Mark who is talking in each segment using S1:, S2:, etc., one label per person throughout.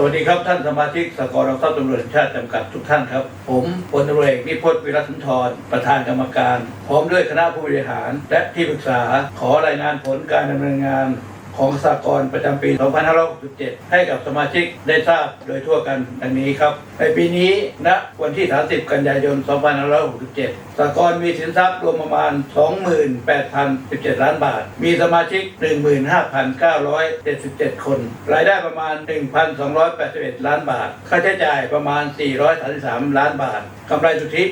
S1: สวัสดีครับท่านสมาชิกสกรทรัพย์ตำรวจชาติจำกัดทุกท่านครับ ผมพลตำรวจเอกนิพนธ์วิรัตสุนทร ประธานกรรมการ พร้อมด้วยคณะผู้บริหาร และที่ปรึกษาขอรายงานผลการดำเนินงาน ของสากลประจำปี 2567 ให้กับสมาชิกได้ทราบโดยทั่วกันดังนี้ครับ ในปีนี้ณวันที่ 30 กันยายน 2567 สากลมีสินทรัพย์รวมประมาณ 28,017 ล้านบาท มีสมาชิก 15,977 คน รายได้ประมาณ 1,281 ล้านบาท ค่าใช้จ่ายประมาณ 433 ล้านบาท กำไรสุทธิ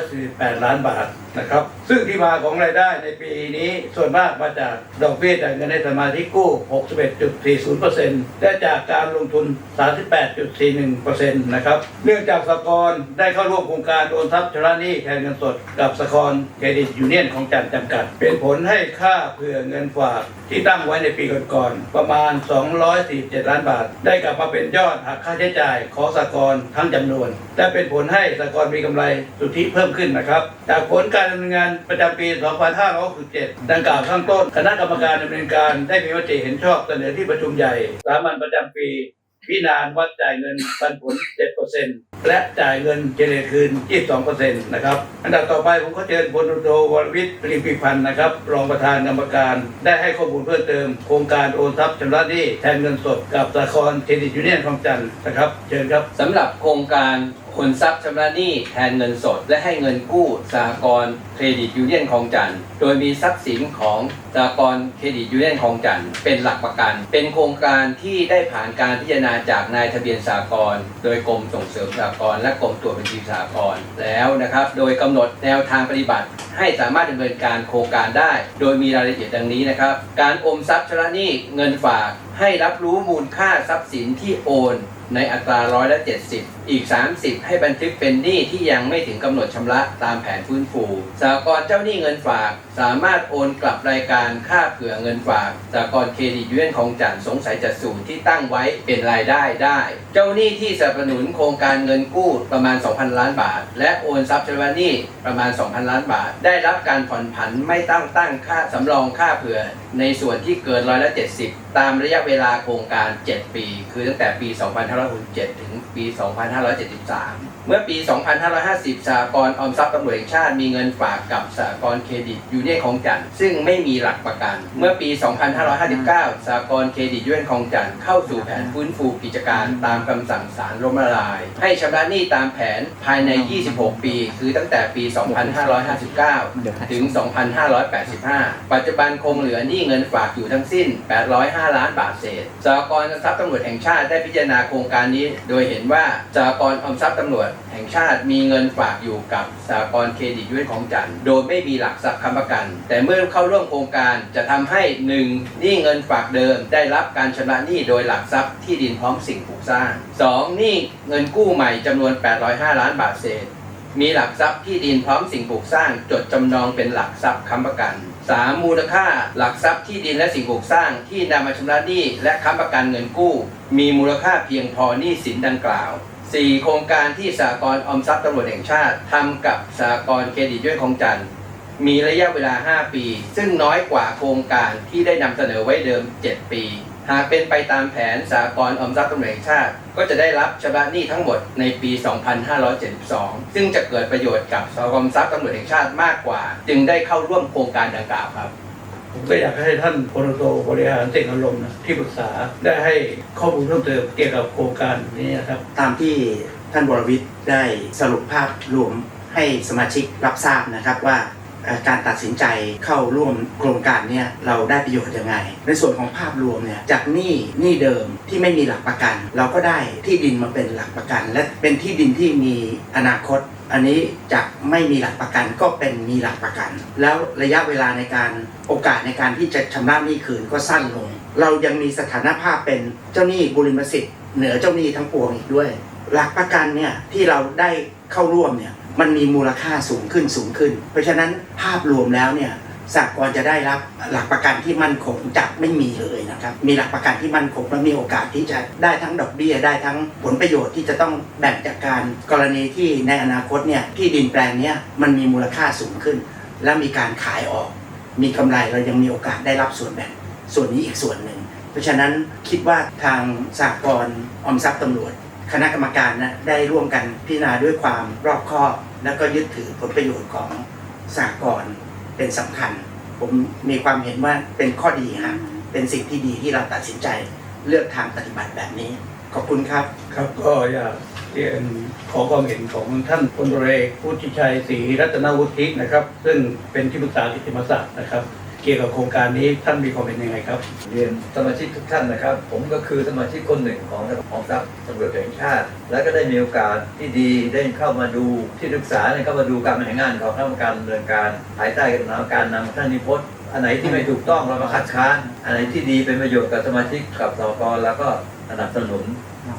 S1: 848 ล้านบาท นะครับ ซึ่งที่มาของรายได้ในปีนี้ส่วนมากมาจากดอกเบี้ยจากเงินให้สมาชิกกู้ 61.40%และจากการลงทุน 38.41%นะครับ เนื่องจากสกรได้เข้าร่วมโครงการโอนทรัพย์ชำระหนี้แทนเงินสด กับสกรเครดิตยูเนียนของจันจำกัด เป็นผลให้ค่าเผื่อเงินฝากที่ตั้งไว้ในปีก่อนๆประมาณ 247 ล้านบาท ได้กลับมาเป็นยอดหักค่าใช้จ่ายของสกรทั้งจำนวน และเป็นผลให้สกรมีกำไรสุทธิเพิ่มขึ้นนะครับ จากผลการการดำเนินงานประจำปี 2567 ดังกล่าวข้างต้น คณะกรรมการดำเนินการได้มีมติเห็นชอบเสนอที่ประชุมใหญ่สามัญประจำปีพิจารณาวัดจ่ายเงินปันผล 7%และจ่ายเงินเฉลี่ยคืน 22%นะครับ อันดับต่อไปผมก็เชิญพลตำรวจโทวรวิทย์ปริมพิพันธ์นะครับ รองประธานกรรมการ ได้ให้ข้อมูลเพิ่มเติม โครงการโอนทรัพย์ชำระหนี้แทนเงินสดกับสากลเครดิตยูเนียนของจันทร์นะครับ เชิญครับ
S2: สำหรับโครงการโอนทรัพย์ชำระหนี้แทนเงินสด และให้เงินกู้สหกรณ์เครดิตยูเนียนคลองจันทร์โดยมีทรัพย์สินของสหกรณ์เครดิตยูเนียนคลองจันทร์เป็นหลักประกัน เป็นโครงการที่ได้ผ่านการพิจารณาจากนายทะเบียนสหกรณ์โดยกรมส่งเสริมสหกรณ์และกรมตรวจบัญชีสหกรณ์แล้วนะครับ โดยกำหนดแนวทางปฏิบัติ ให้สามารถดำเนินการโครงการได้ โดยมีรายละเอียดดังนี้นะครับ การอมทรัพย์ชำระหนี้เงินฝาก ให้รับรู้มูลค่าทรัพย์สินที่โอน ในอัตราร้อยละ70 อีก 30 ให้บันทึกเป็นหนี้ที่ยังไม่ถึงกำหนดชำระตามแผนฟื้นฟูสหกรเจ้าหนี้เงินฝากสามารถโอนกลับรายการค่าเผื่อเงินฝากสหกรเครดิตยูเนียนของจันสงสัยจัดสูตรที่ตั้งไว้เป็นรายได้ได้ เจ้าหนี้ที่สนับสนุนโครงการเงินกู้ประมาณ 2,000 ล้านบาท และโอนทรัพย์ชำระหนี้ประมาณ 2,000 ล้านบาท ได้รับการผ่อนผันไม่ตั้งตั้งค่าสำรองค่าเผื่อ ในส่วนที่เกินร้อยละ70 ตามระยะเวลาโครงการ 7 ปี คือตั้งแต่ปี 2567 ถึงปี2573เมื่อปี 2550สหกรออมทรัพย์ตำรวจแห่งชาติมีเงินฝากกับสหกรเครดิตยูเนียนของจันทร์ซึ่งไม่มีหลักประกัน เมื่อปี 2559สหกรเครดิตยูเนียนของจันทร์เข้าสู่แผนฟื้นฟูกิจการตามคำสั่งศาลล้มละลาย ให้ชำระหนี้ตามแผนภายใน 26 ปี คือตั้งแต่ปี 2559 ถึง 2585 ปัจจุบันคงเหลือหนี้เงินฝากอยู่ทั้งสิ้น 805 ล้านบาทเศษสหกรอมทรัพย์ตำรวจแห่งชาติได้พิจารณาโครงการนี้ โดยเห็นว่าสหกรออมทรัพย์ตำรวจแห่งชาติมีเงินฝากอยู่กับสหกรณ์เครดิตยูเนียนของจันทร์โดยไม่มีหลักทรัพย์ค้ำประกัน แต่เมื่อเข้าร่วมโครงการจะทำให้ 1. หนี้เงินฝากเดิมได้รับการชำระหนี้โดยหลักทรัพย์ที่ดินพร้อมสิ่งปลูกสร้าง 2. หนี้เงินกู้ใหม่จำนวน 805 ล้านบาทเศษ มีหลักทรัพย์ที่ดินพร้อมสิ่งปลูกสร้าง จดจำนองเป็นหลักทรัพย์ค้ำประกัน 3. มูลค่าหลักทรัพย์ที่ดินและสิ่งปลูกสร้าง ที่นำมาชำระหนี้และค้ำประกันเงินกู้ มีมูลค่าเพียงพอหนี้สินดังกล่าว 4. โครงการที่สหกรออมทรัพย์ตำรวจแห่งชาติทำกับสหกรเครดิตยูเนียของจันทร์มีระยะเวลา 5 ปี ซึ่งน้อยกว่าโครงการที่ได้นำเสนอไว้เดิม 7 ปี หากเป็นไปตามแผนสหกรออมทรัพย์ตำรวจแห่งชาติ ก็จะได้รับชำระหนี้ทั้งหมดในปี 2572 ซึ่งจะเกิดประโยชน์กับสหกรออมทรัพย์ตำรวจแห่งชาติมากกว่า จึงได้เข้าร่วมโครงการดังกล่าวครับ
S1: ผมก็อยากให้ท่านพลโทบริหารเสิ่งอารมณ์นะที่ปรึกษาได้ให้ข้อมูลเพิ่มเติมเกี่ยวกับโครงการนี้นะครับ
S3: ตามที่ท่านวรวิทย์ได้สรุปภาพรวมให้สมาชิกรับทราบนะครับว่าการตัดสินใจเข้าร่วมโครงการเนี่ยเราได้ประโยชน์ยังไง ในส่วนของภาพรวมเนี่ยจากหนี้หนี้เดิมที่ไม่มีหลักประกัน เราก็ได้ที่ดินมาเป็นหลักประกัน และเป็นที่ดินที่มีอนาคต อันนี้จะไม่มีหลักประกันก็เป็นมีหลักประกัน แล้วระยะเวลาในการโอกาสในการที่จะชำระหนี้คืนก็สั้นลง เรายังมีสถานภาพเป็นเจ้าหนี้บุริมสิทธิ์เหนือเจ้าหนี้ทั้งปวงอีกด้วย หลักประกันเนี่ยที่เราได้เข้าร่วมเนี่ยมันมีมูลค่าสูงขึ้นสูงขึ้น เพราะฉะนั้นภาพรวมแล้วเนี่ย สากลจะได้รับหลักประกันที่มั่นคงจากไม่มีเลยนะครับ มีหลักประกันที่มั่นคงและมีโอกาสที่จะได้ทั้งดอกเบี้ยได้ทั้งผลประโยชน์ที่จะต้องแบ่งจากการกรณีที่ในอนาคตเนี่ยที่ดินแปลงนี้มันมีมูลค่าสูงขึ้น และมีการขายออก มีกำไรเรายังมีโอกาสได้รับส่วนแบ่งส่วนนี้อีกส่วนหนึ่ง เพราะฉะนั้นคิดว่าทางสากลออมทรัพย์ตำรวจ คณะกรรมการนะได้ร่วมกันพิจารณาด้วยความรอบคอบ และก็ยึดถือผลประโยชน์ของสากล เป็นสำคัญ ผมมีความเห็นว่าเป็นข้อดีฮะเป็นสิ่งที่ดีที่เราตัดสินใจเลือกทางปฏิบัติแบบนี้ ขอบคุณครับ
S1: ครับก็อยากเรียนขอความเห็นของท่านพลตำรวจเอกพุทธิชัยศรีรัตนวุฒินะครับ ซึ่งเป็นที่ปรึกษากิตติมศักดิ์นะครับ เกี่ยวกับโครงการนี้ท่านมีความเป็นยังไงครับ
S4: เรียนสมาชิกทุกท่านนะครับ ผมก็คือสมาชิกคนหนึ่งของระบบกองทัพตำรวจแห่งชาติ และก็ได้มีโอกาสที่ดีได้เข้ามาดูที่ปรึกษาเนี่ยเข้ามาดูการบริหารงานของคณะกรรมการดำเนินการภายใต้คณะกรรมการนำท่านนิพนธ์อันไหนที่ไม่ถูกต้องเรามาคัดค้าน อันไหนที่ดีเป็นประโยชน์กับสมาชิกกับสกแล้วก็ สนับสนุน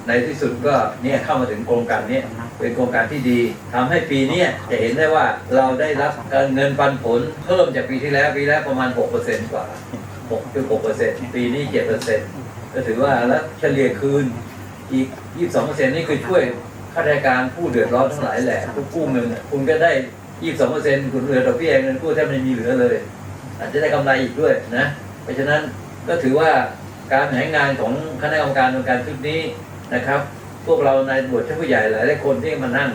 S4: ในที่สุดก็เนี่ยเข้ามาถึงโครงการเนี้ยเป็นโครงการที่ดีทำให้ปีเนี้ยจะเห็นได้ว่าเราได้รับเงินปันผลเพิ่มจากปีที่แล้วปีแรกประมาณ 6%กว่า 6.6%ปีนี้ 7%ก็ถือว่าแล้วเฉลี่ยคืนอีก 22%นี่คือช่วยข้าราชการผู้เดือดร้อนทั้งหลายแหละผู้กู้เงินน่ะคุณก็ได้ 22%คุณเหลือดอกเบี้ยเงินกู้แทบไม่มีเหลือเลย อาจจะได้กำไรอีกด้วยนะ เพราะฉะนั้นก็ถือว่า การบริหางานของคณะกรรมการดำเนินการชุดนี้นะครับ พวกเราในบทชั้นผู้ใหญ่หลายๆคนที่มานั่ง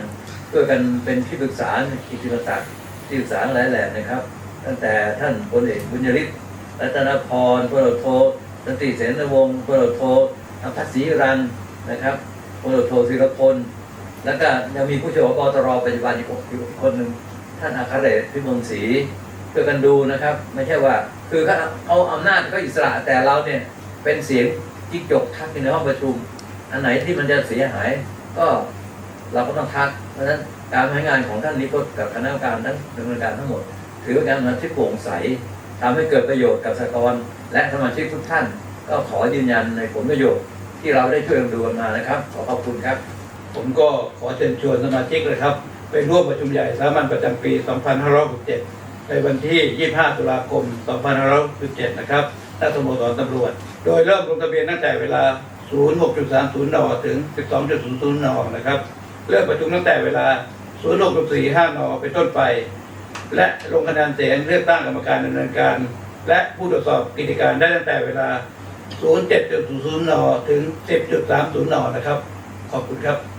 S4: ช่วยกันเป็นที่ปรึกษากิตติมศักดิ์ที่ปรึกษาหลายแหล่นะครับ ตั้งแต่ท่านพลเอกบุญยริศรัตนพรพลโทสนติเสนวงศ์พลโทอภัสศรีรันนะครับพลโทศิรพลแล้วก็ยังมีผู้ช่วยผบตรปัจจุบันอีกคนหนึ่งท่านอาคาเรศพิมลศรีช่วยกันดูนะครับ ไม่ใช่ว่า คือเขาเอาอำนาจก็อิสระแต่เราเนี่ย เป็นเสียงจิ๊กจกทักอยู่ในห้องประชุม อันไหนที่มันจะเสียหาย ก็เราก็ต้องทัก เพราะฉะนั้นการทำงานของท่านนิพนธ์กับคณะกรรมการทั้งดำเนินการทั้งหมด ถือเป็นการทำงานที่โปร่งใสทำให้เกิดประโยชน์กับสหกรและสมาชิกทุกท่าน ก็ขอยืนยันในผลประโยชน์ที่เราได้ช่วยดูกันมานะครับ ขอขอบคุณครับ
S1: ผมก็ขอเชิญชวนสมาชิกเลยครับ ไปร่วมประชุมใหญ่สามัญประจำปี 2567 ในวันที่ 25 ตุลาคม 2567 นะครับ ณสโมสรตำรวจ โดยเริ่มลงทะเบียนตั้งแต่เวลา 06.30 น ถึง 12.00 น นะครับ เริ่มประชุมตั้งแต่เวลา 06.45 น เป็นต้นไป และลงคะแนนเสียงเลือกตั้งกรรมการดำเนินการ และผู้ตรวจสอบกิจการได้ตั้งแต่เวลา 07.00 น ถึง 10.30 น นะครับ ขอบคุณครับ